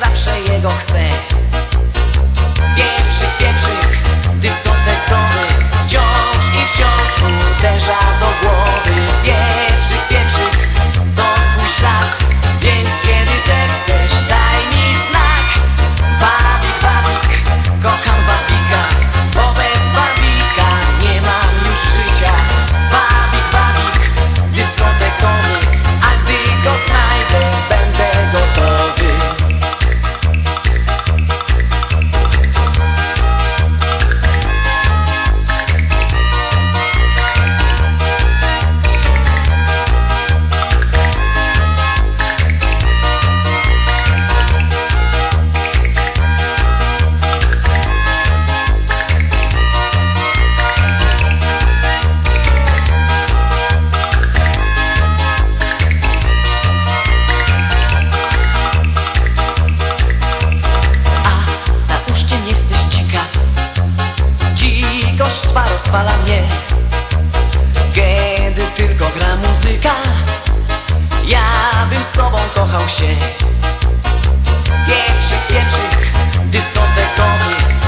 zawsze jego chcę. rozwala mnie. Kiedy tylko gra muzyka Ja bym z tobą kochał się. Pieprzyk, pieprzyk, dyskotekowy.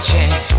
c'è